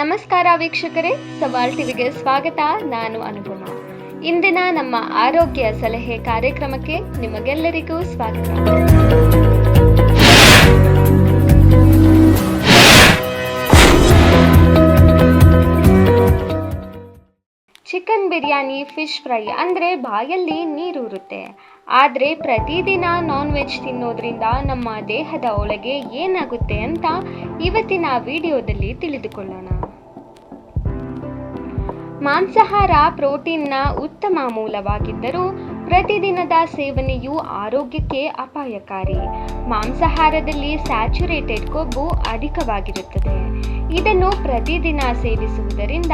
ನಮಸ್ಕಾರ ವೀಕ್ಷಕರೇ, ಸವಾಲ್ ಟಿವಿಗೆ ಸ್ವಾಗತ, ನಾನು ಅನುಪಮ. ಇಂದಿನ ನಮ್ಮ ಆರೋಗ್ಯ ಸಲಹೆ ಕಾರ್ಯಕ್ರಮಕ್ಕೆ ನಿಮಗೆಲ್ಲರಿಗೂ ಸ್ವಾಗತ. ಚಿಕನ್ ಬಿರಿಯಾನಿ, ಫಿಶ್ ಫ್ರೈ ಅಂದರೆ ಬಾಯಲ್ಲಿ ನೀರೂರುತ್ತೆ. ಆದರೆ ಪ್ರತಿದಿನ ನಾನ್ ವೆಜ್ ತಿನ್ನೋದ್ರಿಂದ ನಮ್ಮ ದೇಹದ ಒಳಗೆ ಏನಾಗುತ್ತೆ ಅಂತ ಇವತ್ತಿನ ವಿಡಿಯೋದಲ್ಲಿ ತಿಳಿದುಕೊಳ್ಳೋಣ. ಮಾಂಸಾಹಾರ ಪ್ರೋಟೀನ್ನ ಉತ್ತಮ ಮೂಲವಾಗಿದ್ದರೂ ಪ್ರತಿದಿನದ ಸೇವನೆಯು ಆರೋಗ್ಯಕ್ಕೆ ಅಪಾಯಕಾರಿ. ಮಾಂಸಾಹಾರದಲ್ಲಿ ಸ್ಯಾಚುರೇಟೆಡ್ ಕೊಬ್ಬು ಅಧಿಕವಾಗಿರುತ್ತದೆ. ಇದನ್ನು ಪ್ರತಿದಿನ ಸೇವಿಸುವುದರಿಂದ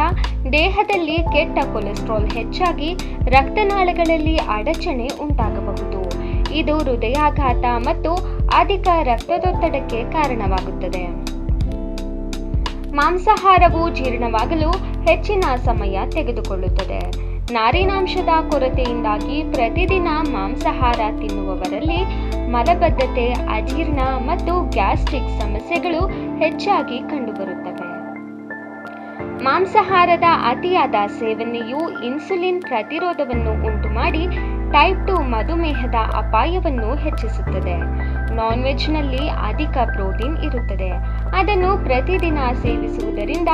ದೇಹದಲ್ಲಿ ಕೆಟ್ಟ ಕೊಲೆಸ್ಟ್ರಾಲ್ ಹೆಚ್ಚಾಗಿ ರಕ್ತನಾಳಗಳಲ್ಲಿ ಅಡಚಣೆ ಉಂಟಾಗಬಹುದು. ಇದು ಹೃದಯಾಘಾತ ಮತ್ತು ಅಧಿಕ ರಕ್ತದೊತ್ತಡಕ್ಕೆ ಕಾರಣವಾಗುತ್ತದೆ. ಮಾಂಸಾಹಾರವು ಜೀರ್ಣವಾಗಲು ಹೆಚ್ಚಿನ ಸಮಯ ತೆಗೆದುಕೊಳ್ಳುತ್ತದೆ. ನಾರಿನಾಂಶದ ಕೊರತೆಯಿಂದಾಗಿ ಪ್ರತಿದಿನ ಮಾಂಸಾಹಾರ ತಿನ್ನುವವರಲ್ಲಿ ಮಲಬದ್ಧತೆ, ಅಜೀರ್ಣ ಮತ್ತು ಗ್ಯಾಸ್ಟ್ರಿಕ್ ಸಮಸ್ಯೆಗಳು ಹೆಚ್ಚಾಗಿ ಕಂಡುಬರುತ್ತವೆ. ಮಾಂಸಾಹಾರದ ಅತಿಯಾದ ಸೇವನೆಯು ಇನ್ಸುಲಿನ್ ಪ್ರತಿರೋಧವನ್ನು ಉಂಟುಮಾಡಿ ಟೈಪ್ ಟು ಮಧುಮೇಹದ ಅಪಾಯವನ್ನು ಹೆಚ್ಚಿಸುತ್ತದೆ. ನಾನ್ ವೆಜ್ನಲ್ಲಿ ಅಧಿಕ ಪ್ರೋಟೀನ್ ಇರುತ್ತದೆ. ಅದನ್ನು ಪ್ರತಿದಿನ ಸೇವಿಸುವುದರಿಂದ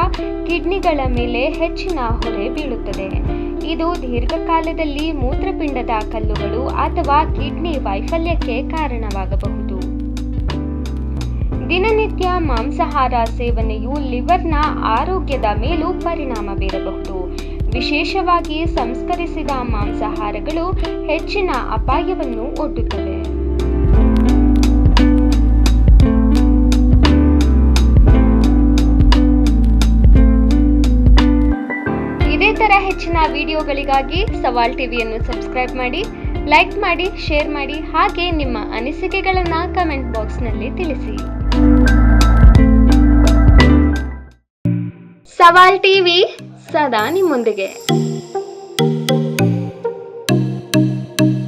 ಕಿಡ್ನಿಗಳ ಮೇಲೆ ಹೆಚ್ಚಿನ ಹೊರೆ ಬೀಳುತ್ತದೆ. ಇದು ದೀರ್ಘಕಾಲದಲ್ಲಿ ಮೂತ್ರಪಿಂಡದ ಕಲ್ಲುಗಳು ಅಥವಾ ಕಿಡ್ನಿ ವೈಫಲ್ಯಕ್ಕೆ ಕಾರಣವಾಗಬಹುದು. ದಿನನಿತ್ಯ ಮಾಂಸಾಹಾರ ಸೇವನೆಯು ಲಿವರ್ನ ಆರೋಗ್ಯದ ಮೇಲೂ ಪರಿಣಾಮ ಬೀರಬಹುದು. ವಿಶೇಷವಾಗಿ ಸಂಸ್ಕರಿಸಿದ ಮಾಂಸಾಹಾರಗಳು ಹೆಚ್ಚಿನ ಅಪಾಯವನ್ನು ಒಡ್ಡುತ್ತವೆ. ಇದೇ ತರ ಹೆಚ್ಚಿನ ವಿಡಿಯೋಗಳಿಗಾಗಿ ಸವಾಲ್ ಟಿವಿಯನ್ನು ಸಬ್ಸ್ಕ್ರೈಬ್ ಮಾಡಿ, ಲೈಕ್ ಮಾಡಿ, ಶೇರ್ ಮಾಡಿ, ಹಾಗೆ ನಿಮ್ಮ ಅನಿಸಿಕೆಗಳನ್ನು ಕಮೆಂಟ್ ಬಾಕ್ಸ್ನಲ್ಲಿ ತಿಳಿಸಿ. ಸವಾಲ್ ಟಿವಿ ಸದಾ ನಿಮ್ಮೊಂದಿಗೆ.